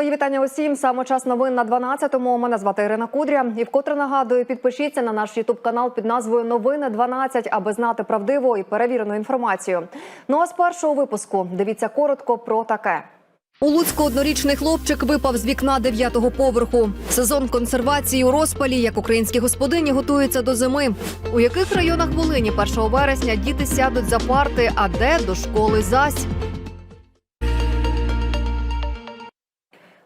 Мої вітання усім. Саме час новин на 12-му. Мене звати Ірина Кудря. І вкотре нагадую, підпишіться на наш ютуб канал під назвою Новини 12, аби знати правдиву і перевірену інформацію. Ну а з першого випуску дивіться коротко про таке. У Луцьку однорічний хлопчик випав з вікна дев'ятого поверху. Сезон консервації у розпалі, як українські господині готуються до зими. У яких районах Волині 1 вересня діти сядуть за парти, а де до школи зась?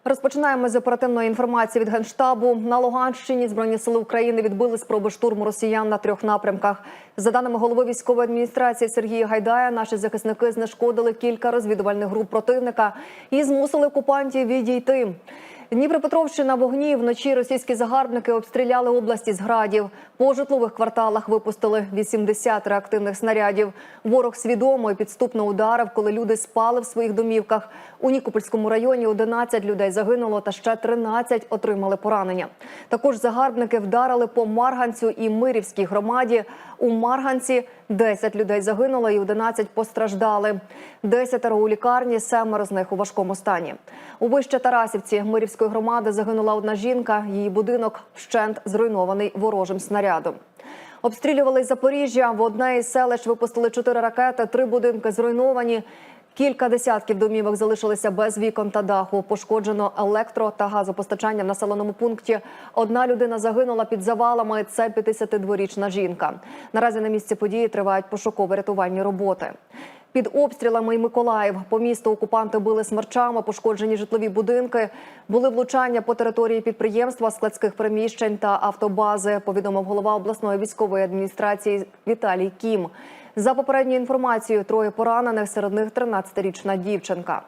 Розпочинаємо з оперативної інформації від генштабу. На Луганщині збройні сили України відбили спроби штурму росіян на трьох напрямках. За даними голови військової адміністрації Сергія Гайдая, наші захисники знешкодили кілька розвідувальних груп противника і змусили окупантів відійти. Дніпропетровщина вогні вночі російські загарбники обстріляли області з градів. По житлових кварталах випустили 80 реактивних снарядів. Ворог свідомо і підступно ударив, коли люди спали в своїх домівках. У Нікопольському районі 11 людей загинуло та ще 13 отримали поранення. Також загарбники вдарили по Марганцю і Мирівській громаді. У Марганці 10 людей загинуло і 11 постраждали. Десятеро у лікарні, семеро з них у важкому стані. У вище Тарасівці Мирівської громади загинула одна жінка. Її будинок вщент зруйнований ворожим снарядом. Обстрілювали Запоріжжя. В одне із селищ випустили чотири ракети, три будинки зруйновані. Кілька десятків домівок залишилися без вікон та даху. Пошкоджено електро та газопостачання в населеному пункті. Одна людина загинула під завалами. Це 52-річна жінка. Наразі на місці події тривають пошуково-рятувальні роботи. Під обстрілами і Миколаїв по місту окупанти били смерчами, пошкоджені житлові будинки. Були влучання по території підприємства, складських приміщень та автобази. Повідомив голова обласної військової адміністрації Віталій Кім. За попередньою інформацією, троє поранених, серед них 13-річна дівчинка.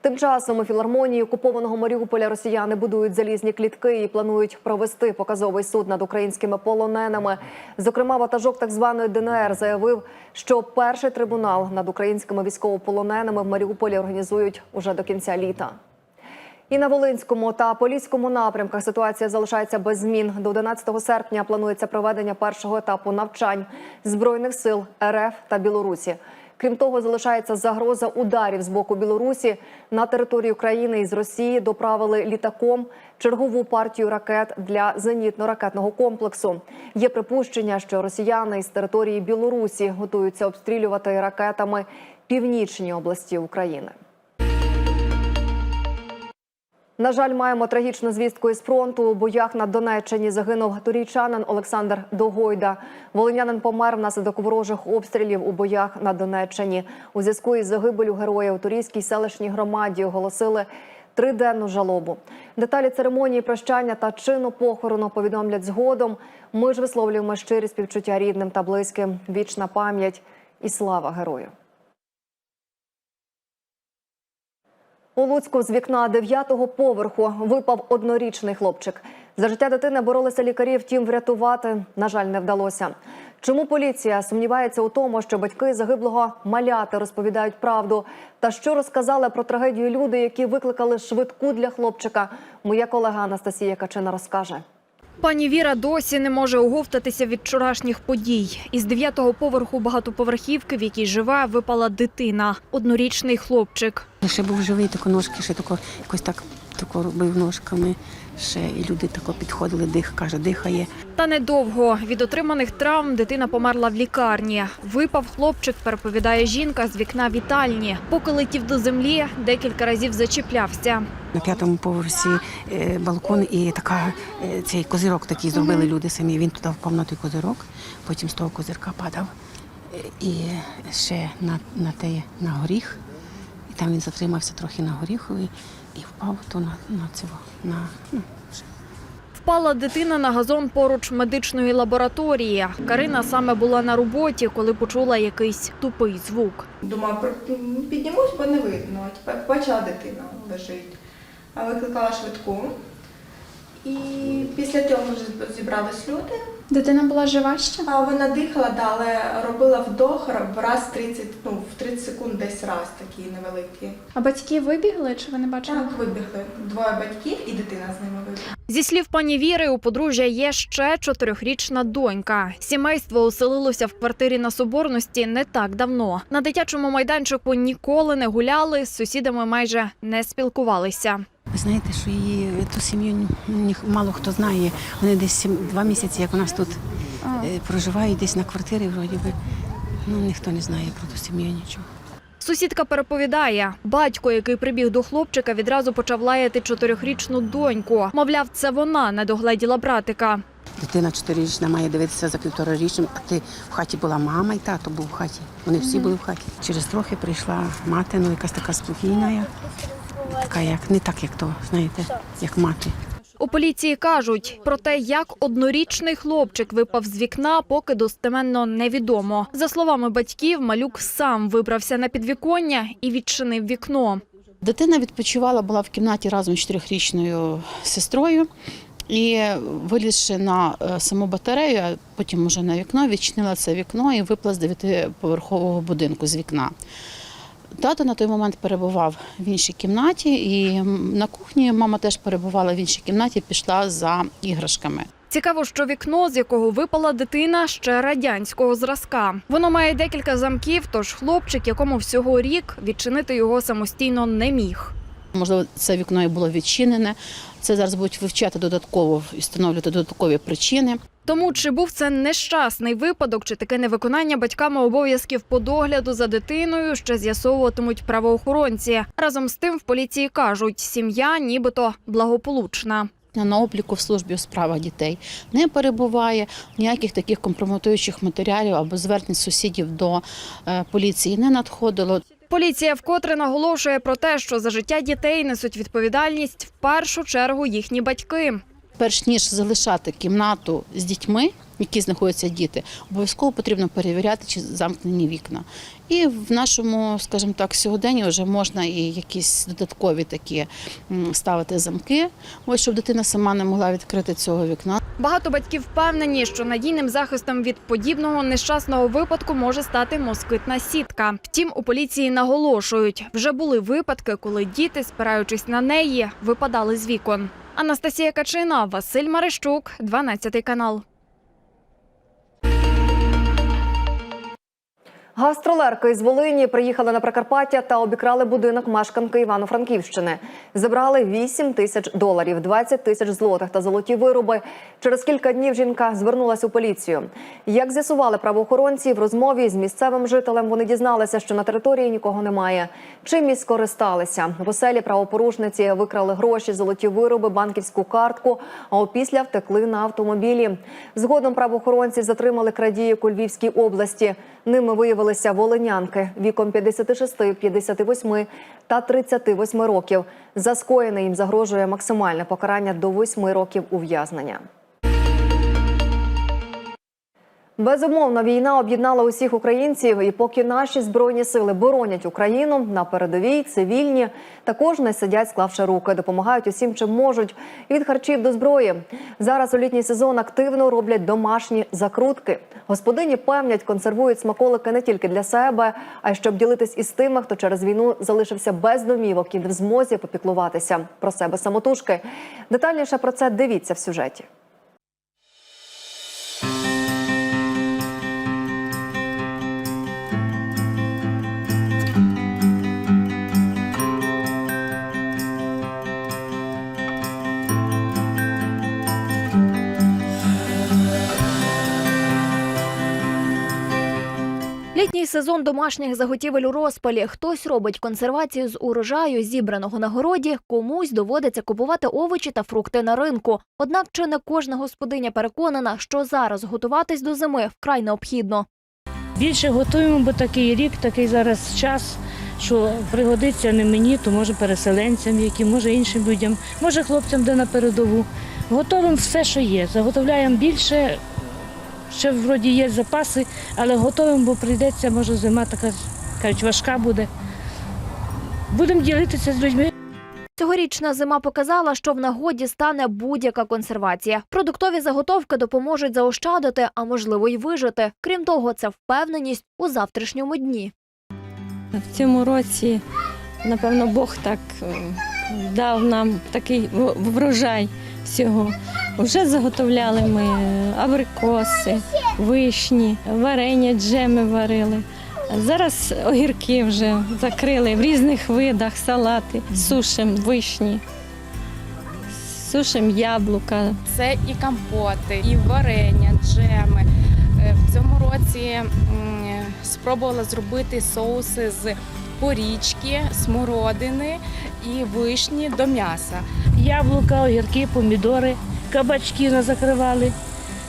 Тим часом у філармонії окупованого Маріуполя росіяни будують залізні клітки і планують провести показовий суд над українськими полоненими. Зокрема, ватажок так званої ДНР заявив, що перший трибунал над українськими військовополоненими в Маріуполі організують уже до кінця літа. І на Волинському та Поліському напрямках ситуація залишається без змін. До 11 серпня планується проведення першого етапу навчань збройних сил РФ та Білорусі. Крім того, залишається загроза ударів з боку Білорусі на території України із Росії. Доправили літаком чергову партію ракет для зенітно-ракетного комплексу. Є припущення, що росіяни із території Білорусі готуються обстрілювати ракетами північні області України. На жаль, маємо трагічну звістку із фронту. У боях на Донеччині загинув турійчанин Олександр Догойда. Волинянин помер внаслідок ворожих обстрілів у боях на Донеччині. У зв'язку із загибелю героя у турійській селищній громаді оголосили триденну жалобу. Деталі церемонії прощання та чину похорону повідомлять згодом. Ми ж висловлюємо щирі співчуття рідним та близьким. Вічна пам'ять і слава герою. У Луцьку з вікна дев'ятого поверху випав однорічний хлопчик. За життя дитини боролися лікарі, втім врятувати, на жаль, не вдалося. Чому поліція сумнівається у тому, що батьки загиблого маляти розповідають правду? Та що розказали про трагедію люди, які викликали швидку для хлопчика? Моя колега Анастасія Качина розкаже. Пані Віра досі не може оговтатися від вчорашніх подій. Із дев'ятого поверху багатоповерхівки, в якій живе, випала дитина, однорічний хлопчик. Ще був живий, тако ножки, ще тако якось так тако робив ножками. Ще і люди тако підходили, дих, каже, дихає. Та недовго від отриманих травм дитина померла в лікарні. Випав хлопчик, переповідає жінка з вікна вітальні. Поки летів до землі, декілька разів зачіплявся. На п'ятому поверсі е, балкон і така е, цей козирок такий зробили люди самі. Він туди впав на той козирок, потім з того козирка падав е, і ще на, на, те, на горіх. І там він затримався трохи на горіхові і впав то на, на цього. На, ну, Впала дитина на газон поруч медичної лабораторії. Карина саме була на роботі, коли почула якийсь тупий звук. Думаю, піднімусь, бо не видно. Тепер бачила дитина лежить. А Викликала швидку. І після цього вже зібрались люди. Дитина була жива ще? А вона дихала, да, але робила вдох в раз 30, ну, в 30 секунд десь раз такі невеликі. А батьки вибігли чи ви не бачили? Так, вибігли двоє батьків і дитина з ними вибігла. Зі слів пані Віри, у подружжя є ще чотирьохрічна донька. Сімейство оселилося в квартирі на Соборності не так давно. На дитячому майданчику ніколи не гуляли, з сусідами майже не спілкувалися. Ви знаєте, що її ту сім'ю мало хто знає. Вони десь два місяці, як у нас тут е, проживають, десь на квартирі, вроді би. Ну, ніхто не знає про ту сім'ю нічого. Сусідка переповідає, батько, який прибіг до хлопчика, відразу почав лаяти чотирьохрічну доньку. Мовляв, це вона не догледіла братика. Дитина чотирирічна має дивитися за півторарічним, а ти в хаті була мама і тато був в хаті. Вони всі були в хаті. Через трохи прийшла мати, ну якась така спокійна. Така як не так, як то, знаєте, як мати. У поліції кажуть, про те, як однорічний хлопчик випав з вікна, поки достеменно невідомо. За словами батьків, малюк сам вибрався на підвіконня і відчинив вікно. Дитина відпочивала, була в кімнаті разом з чотирьохрічною сестрою. І вилізши на е, саму батарею, а потім уже на вікно, відчинила це вікно і випла з дев'ятиповерхового будинку з вікна. Тато на той момент перебував в іншій кімнаті, і на кухні мама теж перебувала в іншій кімнаті, пішла за іграшками. Цікаво, що вікно, з якого випала дитина, ще радянського зразка. Воно має декілька замків, тож хлопчик, якому всього рік, відчинити його самостійно не міг. Можливо, це вікно і було відчинене. Це зараз будуть вивчати додатково і встановлювати додаткові причини. Тому чи був це нещасний випадок, чи таке невиконання батьками обов'язків по догляду за дитиною, ще з'ясовуватимуть правоохоронці. Разом з тим в поліції кажуть, сім'я нібито благополучна. на обліку в службі у справах дітей не перебуває ніяких таких компрометуючих матеріалів або звернень сусідів до е, поліції не надходило. Поліція вкотре наголошує про те, що за життя дітей несуть відповідальність в першу чергу їхні батьки. Перш ніж залишати кімнату з дітьми, в якій знаходяться діти, обов'язково потрібно перевіряти, чи замкнені вікна. І в нашому, скажімо так, сьогоденні вже можна і якісь додаткові такі ставити замки, ось щоб дитина сама не могла відкрити цього вікна. Багато батьків впевнені, що надійним захистом від подібного нещасного випадку може стати москитна сітка. Втім, у поліції наголошують, вже були випадки, коли діти, спираючись на неї, випадали з вікон. Анастасія Качина, Василь Марищук, 12 канал. Гастролерки із Волині приїхали на Прикарпаття та обікрали будинок мешканки Івано-Франківщини. Забрали 8 тисяч доларів, 20 тисяч злотих та золоті вироби. Через кілька днів жінка звернулася у поліцію. Як з'ясували правоохоронці, в розмові з місцевим жителем вони дізналися, що на території нікого немає. Чим і скористалися. В оселі правопорушниці викрали гроші, золоті вироби, банківську картку, а опісля втекли на автомобілі. Згодом правоохоронці затримали крадіїк у Львівській області. Ними виявилися волинянки віком 56, 58 та 38 років. За скоєне їм загрожує максимальне покарання до 8 років ув'язнення. Безумовно, війна об'єднала усіх українців, і поки наші збройні сили боронять Україну на передовій, цивільні також не сидять, склавши руки, допомагають усім, чим можуть від харчів до зброї. Зараз у літній сезон активно роблять домашні закрутки. Господині певнять, консервують смаколики не тільки для себе, а й щоб ділитись із тими, хто через війну залишився без домівок і не в змозі попіклуватися про себе самотужки. Детальніше про це дивіться в сюжеті. Літній сезон домашніх заготівель у розпалі. Хтось робить консервацію з урожаю, зібраного на городі, комусь доводиться купувати овочі та фрукти на ринку. Однак чи не кожна господиня переконана, що зараз готуватись до зими вкрай необхідно. Більше готуємо, бо такий рік, такий зараз час, що пригодиться не мені, то може переселенцям, які може іншим людям, може хлопцям, де на передову. Готовимо все, що є. Заготовляємо більше. Ще вроді є запаси, але готовимо, бо прийдеться, може, зима така кажуть, важка буде. Будемо ділитися з людьми. Цьогорічна зима показала, що в нагоді стане будь-яка консервація. Продуктові заготовки допоможуть заощадити, а можливо й вижити. Крім того, це впевненість у завтрашньому дні. В цьому році, напевно, Бог так е, дав нам такий врожай всього. Вже заготовляли ми абрикоси, вишні, варення, джеми варили. Зараз огірки вже закрили в різних видах, салати, сушим, вишні. сушимо яблука. Це і компоти, і варення, джеми. Е, В цьому році спробувала зробити соуси з порічки, смородини і вишні до м'яса. Яблука, огірки, помідори, кабачки нас закривали.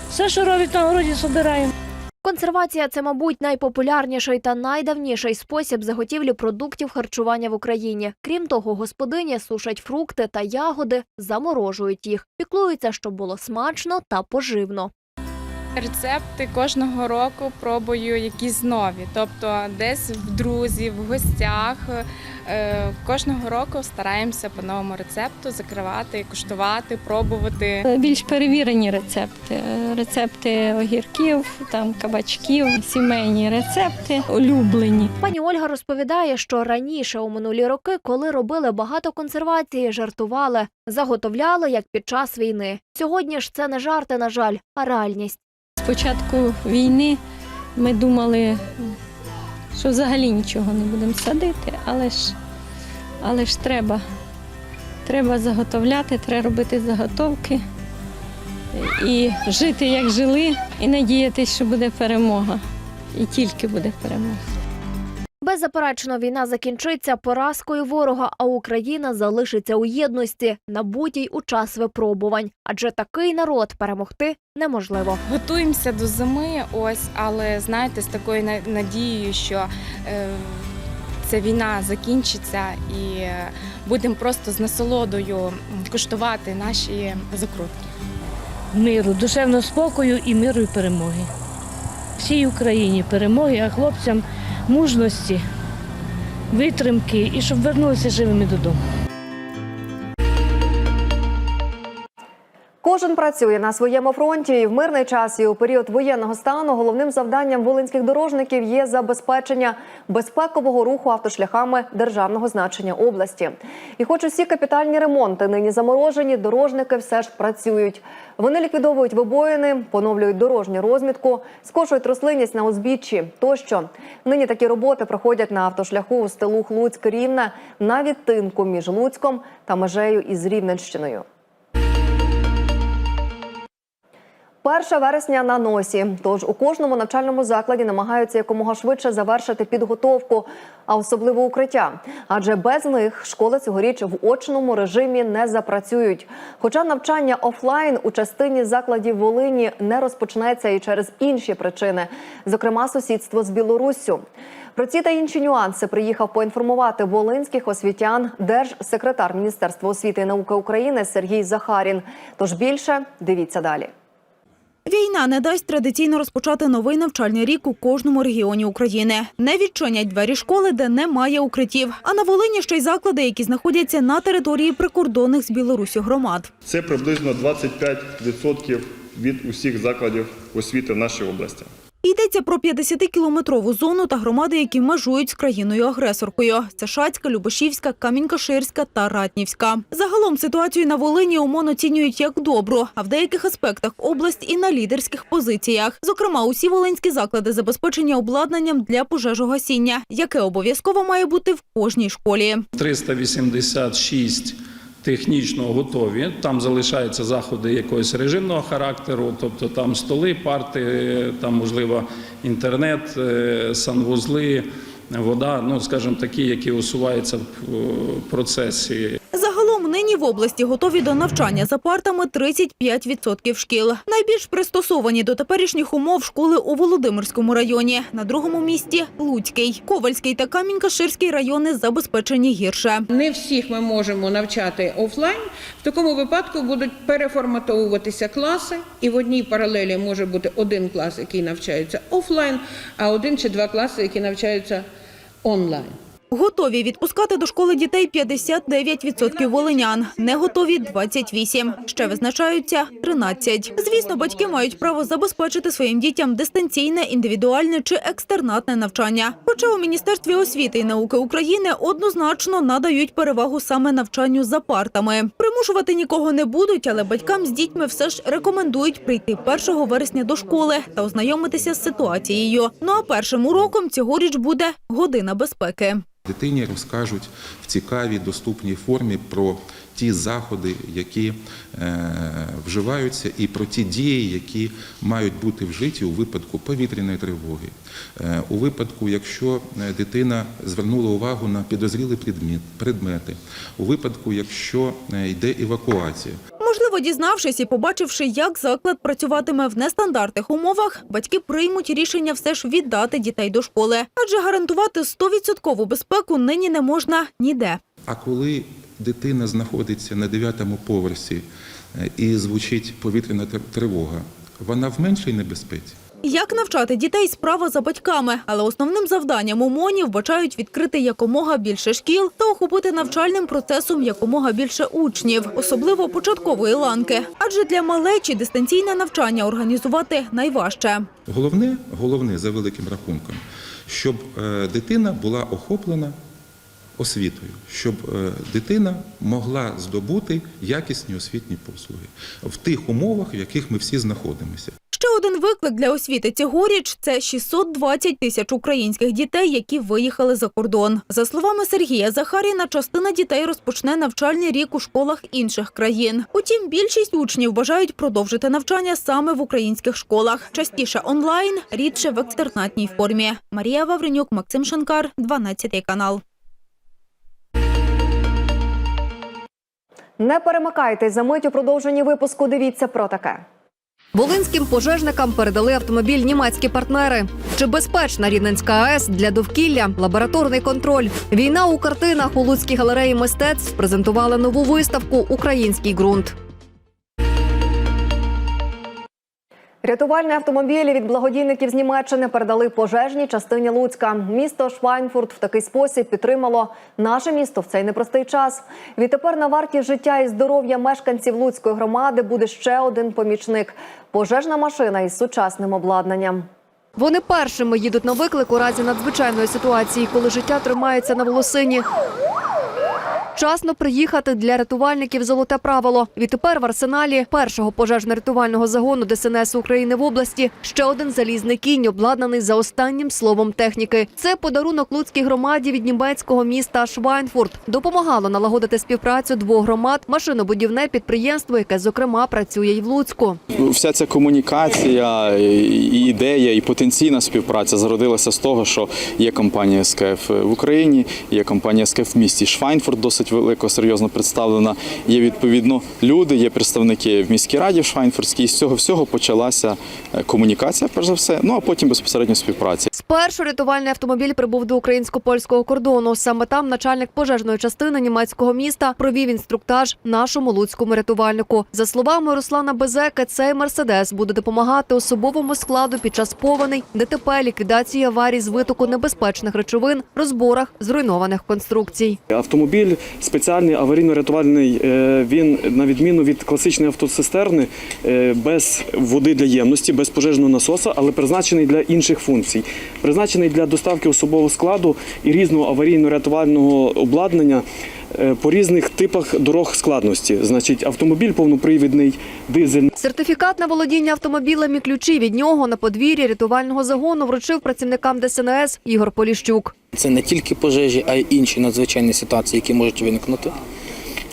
Все, що робить на городі, збираємо. Консервація це, мабуть, найпопулярніший та найдавніший спосіб заготівлі продуктів харчування в Україні. Крім того, господині сушать фрукти та ягоди, заморожують їх, піклуються, щоб було смачно та поживно. Рецепти кожного року пробую якісь нові. Тобто десь в друзів, в гостях. Е, Кожного року стараємося по новому рецепту закривати, куштувати, пробувати. Більш перевірені рецепти. Е, Рецепти огірків, там кабачків, сімейні рецепти, улюблені. Пані Ольга розповідає, що раніше у минулі роки, коли робили багато консервації, жартували, заготовляли як під час війни. Сьогодні ж це не жарти, на жаль, а реальність. З початку війни ми думали, що взагалі нічого не будемо садити, але ж, але ж треба. Треба заготовляти, треба робити заготовки і жити, як жили, і надіятися, що буде перемога. І тільки буде перемога. Беззаперечно, війна закінчиться поразкою ворога, а Україна залишиться у єдності, набутій у час випробувань. Адже такий народ перемогти неможливо. Готуємося до зими, ось, але знаєте, з такою на- надією, що е, ця війна закінчиться і е, будемо просто з насолодою куштувати наші закрутки. Миру, душевного спокою і миру і перемоги. Всій Україні перемоги, а хлопцям мужності, витримки і щоб вернулися живими додому. Кожен працює на своєму фронті і в мирний час і у період воєнного стану головним завданням волинських дорожників є забезпечення безпекового руху автошляхами державного значення області. І хоч усі капітальні ремонти нині заморожені, дорожники все ж працюють. Вони ліквідовують вибоїни, поновлюють дорожню розмітку, скошують рослинність на узбіччі тощо. Нині такі роботи проходять на автошляху у стилу Луцьк Рівне на відтинку між Луцьком та межею із Рівненщиною. 1 вересня на носі. Тож у кожному навчальному закладі намагаються якомога швидше завершити підготовку, а особливо укриття. Адже без них школи цьогоріч в очному режимі не запрацюють. Хоча навчання офлайн у частині закладів Волині не розпочнеться і через інші причини, зокрема сусідство з Білоруссю. Про ці та інші нюанси приїхав поінформувати волинських освітян держсекретар Міністерства освіти і науки України Сергій Захарін. Тож більше дивіться далі. Війна не дасть традиційно розпочати новий навчальний рік у кожному регіоні України. Не відчинять двері школи, де немає укриттів. А на Волині ще й заклади, які знаходяться на території прикордонних з Білорусі громад. Це приблизно 25% від усіх закладів освіти в нашій області. Йдеться про 50-кілометрову зону та громади, які межують з країною-агресоркою. Це Шацька, Любашівська, Камінь-Каширська та Ратнівська. Загалом ситуацію на Волині ОМОН оцінюють як добру, а в деяких аспектах область і на лідерських позиціях. Зокрема, усі волинські заклади забезпечені обладнанням для пожежогасіння, яке обов'язково має бути в кожній школі. 386 технічно готові. Там залишаються заходи якогось режимного характеру, тобто там столи, парти, там можливо інтернет, е, санвузли, вода, ну скажімо, такі, які усуваються в е, процесі. Нині в області готові до навчання за партами 35% шкіл. Найбільш пристосовані до теперішніх умов школи у Володимирському районі. На другому місці – Луцький. Ковальський та Камінь-Каширський райони забезпечені гірше. Не всіх ми можемо навчати офлайн. В такому випадку будуть переформатовуватися класи, і в одній паралелі може бути один клас, який навчається офлайн, а один чи два класи, які навчаються онлайн. Готові відпускати до школи дітей 59% волинян. Не готові 28. Ще визначаються 13. Звісно, батьки мають право забезпечити своїм дітям дистанційне, індивідуальне чи екстернатне навчання. Хоча у Міністерстві освіти і науки України однозначно надають перевагу саме навчанню за партами. Примушувати нікого не будуть, але батькам з дітьми все ж рекомендують прийти 1 вересня до школи та ознайомитися з ситуацією. Ну а першим уроком цьогоріч буде година безпеки. Дитині розкажуть в цікавій, доступній формі про ті заходи, які е, вживаються, і про ті дії, які мають бути вжиті у випадку повітряної тривоги, е, у випадку, якщо е, дитина звернула увагу на підозрілі предмет, предмети, у випадку, якщо йде евакуація. Можливо, дізнавшись і побачивши, як заклад працюватиме в нестандартних умовах, батьки приймуть рішення все ж віддати дітей до школи, адже гарантувати 100% безпеку нині не можна ніде. А коли дитина знаходиться на дев'ятому поверсі е, і звучить повітряна тривога, вона в меншій небезпеці. Як навчати дітей справа за батьками, але основним завданням у МОНі вбачають відкрити якомога більше шкіл та охопити навчальним процесом якомога більше учнів, особливо початкової ланки. Адже для малечі дистанційне навчання організувати найважче. Головне, головне за великим рахунком, щоб е, дитина була охоплена освітою, щоб е, дитина могла здобути якісні освітні послуги в тих умовах, в яких ми всі знаходимося. Ще один виклик для освіти цьогоріч – це 620 тисяч українських дітей, які виїхали за кордон. За словами Сергія Захаріна, частина дітей розпочне навчальний рік у школах інших країн. Утім, більшість учнів бажають продовжити навчання саме в українських школах. Частіше онлайн, рідше в екстернатній формі. Марія Вавренюк, Максим Шанкар, 12 канал. Не перемикайтесь за мить у продовженні випуску. Дивіться про таке. Волинським пожежникам передали автомобіль німецькі партнери. Чи безпечна Рівненська АЕС для довкілля? Лабораторний контроль. Війна у картинах у Луцькій галереї мистецтв презентували нову виставку Український ґрунт. Рятувальні автомобілі від благодійників з Німеччини передали пожежній частині Луцька. Місто Швайнфурт в такий спосіб підтримало наше місто в цей непростий час. Відтепер на варті життя і здоров'я мешканців Луцької громади буде ще один помічник пожежна машина із сучасним обладнанням. Вони першими їдуть на виклик у разі надзвичайної ситуації, коли життя тримається на волосині. Вчасно приїхати для рятувальників золоте правило. Відтепер в арсеналі першого пожежно-рятувального загону ДСНС України в області ще один залізний кінь, обладнаний за останнім словом техніки. Це подарунок Луцькій громаді від німецького міста Швайнфурт. Допомагало налагодити співпрацю двох громад машинобудівне підприємство, яке зокрема працює й в Луцьку. Вся ця комунікація, і ідея, і потенційна співпраця зародилася з того, що є компанія СКФ в Україні, є компанія СКФ в місті Швайнфурт, досить велико, серйозно представлена. Є відповідно люди, є представники в міській раді в Швайнфуртській. І з цього всього почалася е, комунікація, перш за все, ну а потім безпосередньо співпраця. Спершу рятувальний автомобіль прибув до українсько-польського кордону. Саме там начальник пожежної частини німецького міста провів інструктаж нашому луцькому рятувальнику. За словами Руслана Безеки, цей мерседес буде допомагати особовому складу під час повеней, ДТП, ліквідації аварій з витоку небезпечних речовин, розборах зруйнованих конструкцій. Автомобіль спеціальний аварійно-рятувальний. е, Він на відміну від класичної автоцистерни е, без води для ємності, без пожежного насоса, але призначений для інших функцій. Призначений для доставки особового складу і різного аварійно-рятувального обладнання по різних типах дорог складності. Значить, автомобіль повнопривідний, дизель. Сертифікат на володіння автомобілем і ключі від нього на подвір'ї рятувального загону вручив працівникам ДСНС Ігор Поліщук. Це не тільки пожежі, а й інші надзвичайні ситуації, які можуть виникнути.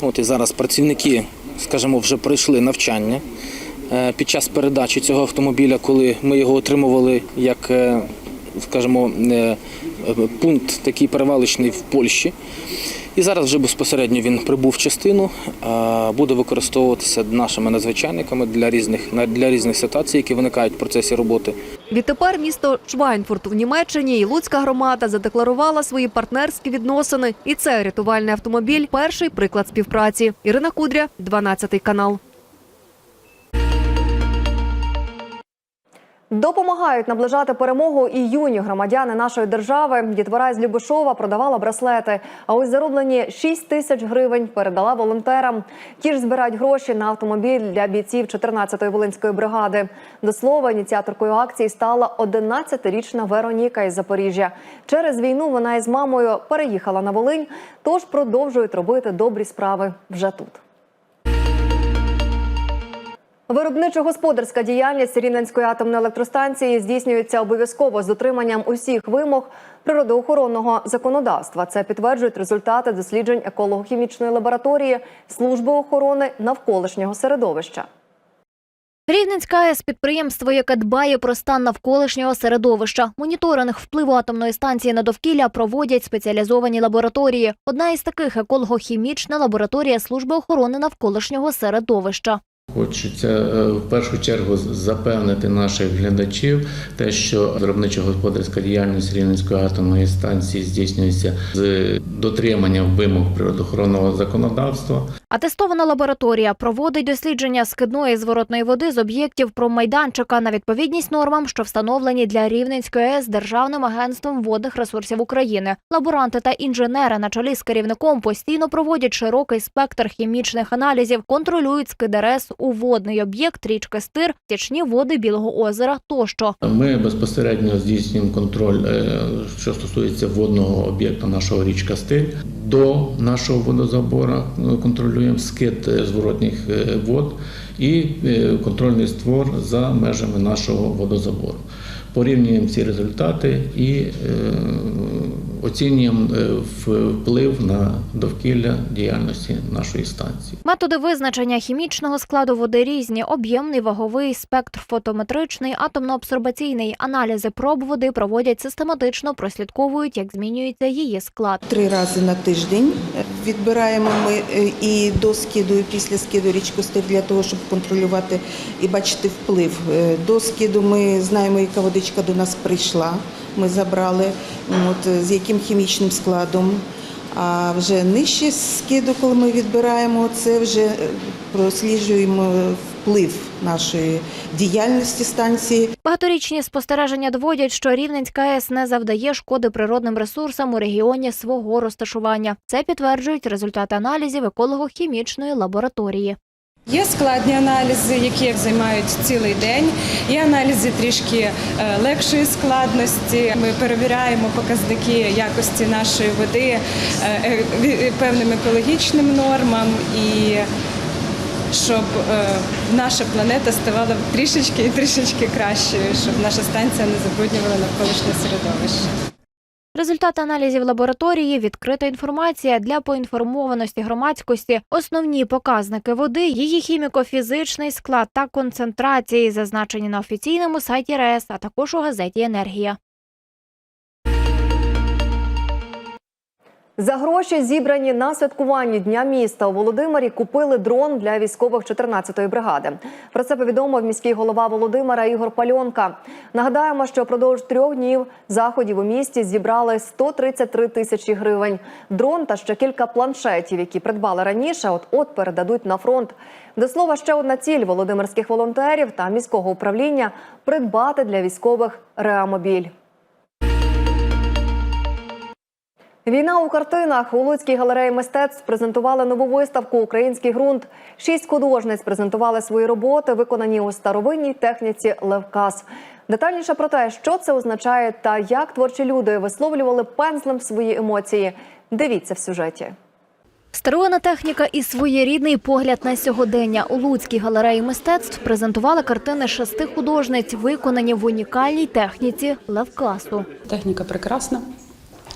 От і зараз працівники, скажімо, вже пройшли навчання е, під час передачі цього автомобіля, коли ми його отримували як, е, скажімо, е, е, пункт такий перевалочний в Польщі. І зараз вже безпосередньо він прибув частину, буде використовуватися нашими надзвичайниками для різних для різних ситуацій, які виникають в процесі роботи. Відтепер місто Швайнфурт в Німеччині і Луцька громада задекларувала свої партнерські відносини. І це рятувальний автомобіль перший приклад співпраці. Ірина Кудря, 12 канал. Допомагають наближати перемогу і юні громадяни нашої держави. Дітвора з Любишова продавала браслети. А ось зароблені 6 тисяч гривень передала волонтерам. Ті ж збирають гроші на автомобіль для бійців 14-ї волинської бригади. До слова, ініціаторкою акції стала 11-річна Вероніка із Запоріжжя. Через війну вона із мамою переїхала на Волинь, тож продовжують робити добрі справи вже тут. Виробничо-господарська діяльність Рівненської атомної електростанції здійснюється обов'язково з дотриманням усіх вимог природоохоронного законодавства. Це підтверджують результати досліджень еколого-хімічної лабораторії Служби охорони навколишнього середовища. Рівненська АЕС – підприємство, яке дбає про стан навколишнього середовища. Моніторинг впливу атомної станції на довкілля проводять спеціалізовані лабораторії. Одна із таких еколого-хімічна лабораторія Служби охорони навколишнього середовища. Хочеться е, в першу чергу запевнити наших глядачів, те, що виробничо-господарська діяльність Рівненської атомної станції здійснюється з дотриманням вимог природоохоронного законодавства. Атестована лабораторія проводить дослідження скидної зворотної води з об'єктів промайданчика на відповідність нормам, що встановлені для Рівненської АЕС Державним агентством водних ресурсів України. Лаборанти та інженери на чолі з керівником постійно проводять широкий спектр хімічних аналізів, контролюють скид РЕС у водний об'єкт річки Стир, тічні води Білого озера тощо. Ми безпосередньо здійснюємо контроль, е, що стосується водного об'єкту нашого річка Стиль. До нашого водозабора е, контролюємо скид е, зворотніх е, вод і е, контрольний створ за межами нашого водозабору. Порівнюємо ці результати і е, оцінюємо е, вплив на довкілля діяльності нашої станції. Методи визначення хімічного складу води різні: об'ємний, ваговий, спектр фотометричний, атомно-абсорбаційний. Аналізи проб води проводять систематично, прослідковують, як змінюється її склад. Три рази на тиждень відбираємо ми е, і до скиду, і після скиду річку Стир для того, щоб контролювати і бачити вплив. До скиду ми знаємо, яка водичка до нас прийшла. Ми забрали, от, з яким хімічним складом. А вже нижче скиду, коли ми відбираємо, це вже е, просліджуємо вплив нашої діяльності станції. Багаторічні спостереження доводять, що Рівненська АЕС не завдає шкоди природним ресурсам у регіоні свого розташування. Це підтверджують результати аналізів еколого-хімічної лабораторії. Є складні аналізи, які займають цілий день. Є аналізи трішки е, легшої складності. Ми перевіряємо показники якості нашої води е, е, певним екологічним нормам і щоб наша планета ставала трішечки і трішечки кращою, щоб наша станція не забруднювала навколишнє середовище. Результати аналізів лабораторії, відкрита інформація для поінформованості громадськості, основні показники води, її хіміко-фізичний склад та концентрації, зазначені на офіційному сайті РЕС, а також у газеті Енергія. За гроші, зібрані на святкуванні Дня міста у Володимирі, купили дрон для військових 14-ї бригади. Про це повідомив міський голова Володимира Ігор Пальонка. Нагадаємо, що впродовж трьох днів заходів у місті зібрали 133 тисячі гривень. Дрон та ще кілька планшетів, які придбали раніше, от от передадуть на фронт. До слова, ще одна ціль володимирських волонтерів та міського управління придбати для військових реамобіль. Війна у картинах у Луцькій галереї мистецтв презентували нову виставку Український ґрунт. Шість художниць презентували свої роботи, виконані у старовинній техніці левкас. Детальніше про те, що це означає та як творчі люди висловлювали пензлем свої емоції. Дивіться в сюжеті. Старовина техніка і своєрідний погляд на сьогодення. У Луцькій галереї мистецтв презентували картини шести художниць, виконані в унікальній техніці левкасу. Техніка прекрасна,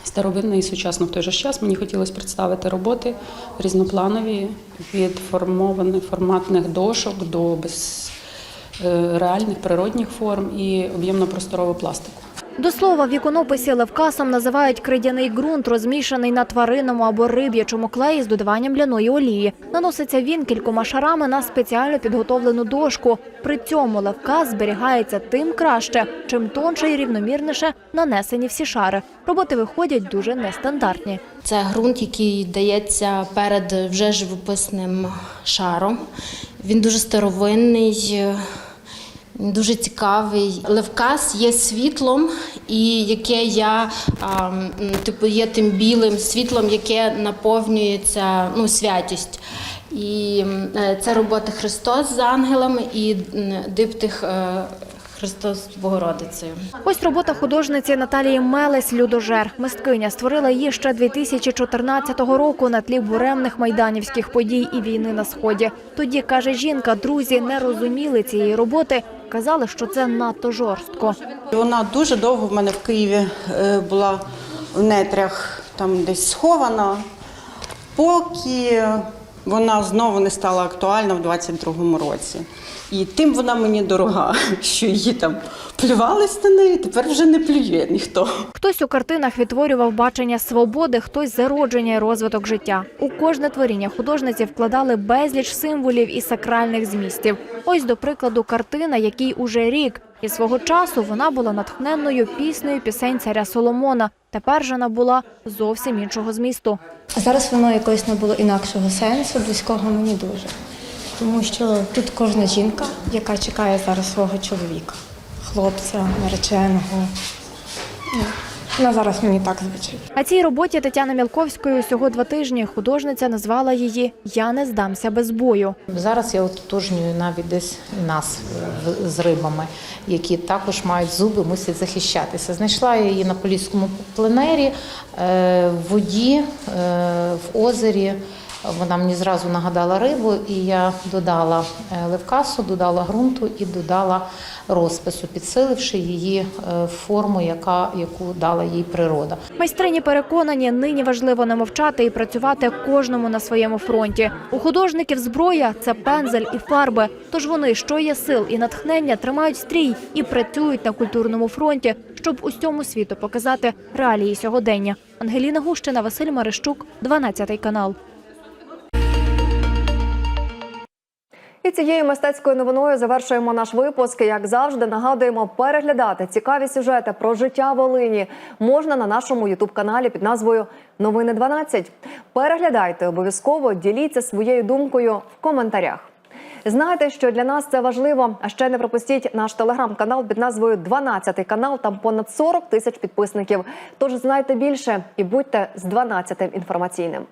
старовинна і сучасне в той же час. Мені хотілося представити роботи різнопланові від формованих форматних дошок до без е, реальних природних форм і об'ємно-просторову пластику. До слова, в іконописі левкасом називають кридяний ґрунт, розмішаний на тваринному або риб'ячому клеї з додаванням ляної олії. Наноситься він кількома шарами на спеціально підготовлену дошку. При цьому левкас зберігається тим краще, чим тонше і рівномірніше нанесені всі шари. Роботи виходять дуже нестандартні. Це ґрунт, який дається перед вже живописним шаром. Він дуже старовинний, дуже цікавий. Левкас є світлом, і яке я а, типу є тим білим світлом, яке наповнюється ну, святість. І е, це роботи Христос з ангелами і диптих е, Христос Богородицею. Ось робота художниці Наталії Мелес Людожер. Мисткиня створила її ще 2014 року на тлі буремних майданівських подій і війни на сході. Тоді каже жінка, друзі не розуміли цієї роботи, казали, що це надто жорстко. Вона дуже довго в мене в Києві е, була в нетрях, там десь схована, поки вона знову не стала актуальна в 22-му році. І тим вона мені дорога, що її там плювались на неї, тепер вже не плює ніхто. Хтось у картинах відтворював бачення свободи, хтось зародження і розвиток життя. У кожне творіння художниці вкладали безліч символів і сакральних змістів. Ось, до прикладу, картина, якій уже рік. І свого часу вона була натхненною піснею пісень царя Соломона. Тепер же вона була зовсім іншого змісту. А зараз воно якось набуло інакшого сенсу, близького мені дуже. Тому що тут кожна жінка, яка чекає зараз свого чоловіка, хлопця, нареченого. Ну, Вона зараз мені так звучить. А цій роботі Тетяни Мілковської усього два тижні художниця назвала її Я не здамся без бою. Зараз я ототожнюю навіть десь нас в- з рибами, які також мають зуби, мусять захищатися. Знайшла я її на поліському пленері е, в воді, е, в озері. Вона мені зразу нагадала рибу, і я додала е, левкасу, додала ґрунту і додала розпису, підсиливши її е, форму, яка, яку дала їй природа. Майстрині переконані, нині важливо не мовчати і працювати кожному на своєму фронті. У художників зброя це пензель і фарби. Тож вони, що є сил і натхнення, тримають стрій і працюють на культурному фронті, щоб усьому світу показати реалії сьогодення. Ангеліна Гущина, Василь Марищук, 12 канал. І цією мистецькою новиною завершуємо наш випуск. Як завжди, нагадуємо переглядати цікаві сюжети про життя Волині можна на нашому ютуб-каналі під назвою Новини 12. Переглядайте обов'язково, діліться своєю думкою в коментарях. Знайте, що для нас це важливо. А ще не пропустіть наш телеграм-канал під назвою 12 канал. Там понад 40 тисяч підписників. Тож знайте більше і будьте з 12 інформаційним.